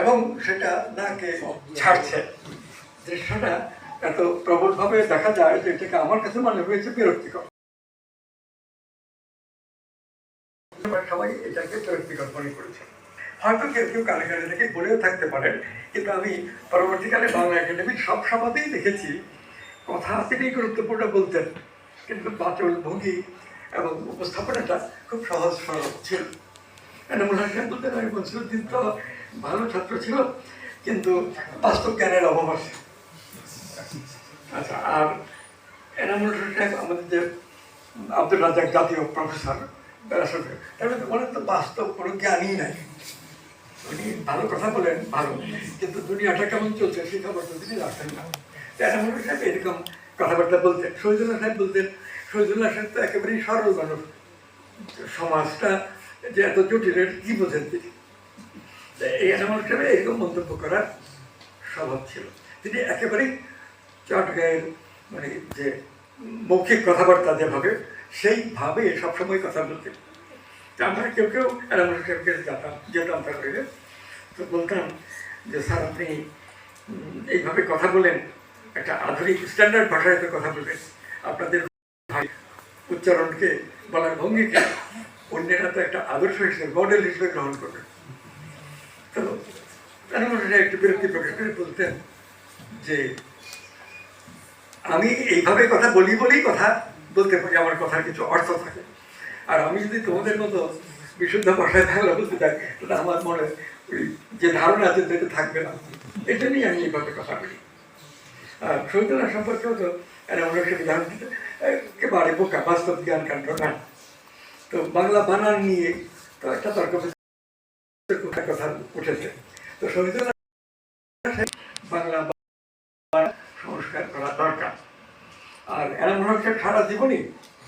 এবং সেটা নাকে ছাড়ছে। দৃশ্যটা এত প্রবলভাবে দেখা যায় যে এটাকে আমার কাছে মনে হয়েছে বিরক্তিকর। সবাই এটাকে বিরক্তিকর মনে করেছে। হয়তো কেউ কেউ বলেও থাকতে পারেন, কিন্তু আমি পরবর্তীকালে বাংলা একাডেমির সব সভাতেই দেখেছি, কথা গুরুত্বপূর্ণ বলতেন, কিন্তু বাচল ভঙ্গি এবং উপস্থাপনাটা খুব সহজ সরল ছিল। এনামুল হাসান বলতেন আমি মনসুরুদ্দিন তো ভালো ছাত্র ছিল, কিন্তু বাস্তব জ্ঞানের অভাব আছে। আচ্ছা আর এনামুল সাহেব আমাদের যে আব্দুল রাজাক জাতীয় প্রফেসর তার অনেক তো বাস্তব কোনো জ্ঞানই নাই। উনি ভালো কথা বলেন, ভালো, কিন্তু দুনিয়াটা কেমন চলছে সেই খবর তো তিনি রাখতেন না। এনামুল সাহেব এরকম কথাবার্তা বলতেন, শহীদুল্লাহ সাহেব বলতেন, শহীদুল্লাহ সাহেব তো একেবারেই সরল মানুষ সমাজটা যে এত জটিল, এটা কি বোঝেন তিনি? এই সাহেব এরকম মন্তব্য করার স্বভাব ছিল। তিনি একেবারেই চটগায়ের মানে যে মৌখিক কথাবার্তা যেভাবে, সেইভাবে সবসময় কথা বলতেন। আমরা কেউ কেউ সাহেবকে যেতাম যেতাম তার তো বলতাম যে, স্যার, আপনি এইভাবে কথা বলেন, একটা আধুনিক স্ট্যান্ডার্ড ভাষায় কথা বলবেন। আপনাদের উচ্চারণকে, বলার ভঙ্গিকে অন্যেরা তো একটা আদর্শ হিসেবে মডেল হিসেবে গ্রহণ করবেন তো তারা একটু বিরক্তি প্রকাশ করে বলতেন যে, আমি এইভাবে কথা বলি বলেই কথা বলতে পারি, আমার কথার কিছু অর্থ থাকে। আর আমি যদি তোমাদের মতো বিশুদ্ধ ভাষায় বাংলা বলতে চাই তাহলে আমার মনে ওই যে ধারণা আছে সেটা থাকবে না। এটা নিয়ে আমি এইভাবে কথা বলি। আর শহীদুল্লাহ সম্পর্কেও তো একটা উদাহরণ দিতে একেবারে বোকা, বাস্তব জ্ঞান কাণ্ড না। তো বাংলা বানান নিয়ে তো একটা তর্ক কথা উঠেছে। তো বাংলা সংস্কার করা দরকার। আর এরা মনে হচ্ছে সারা জীবনই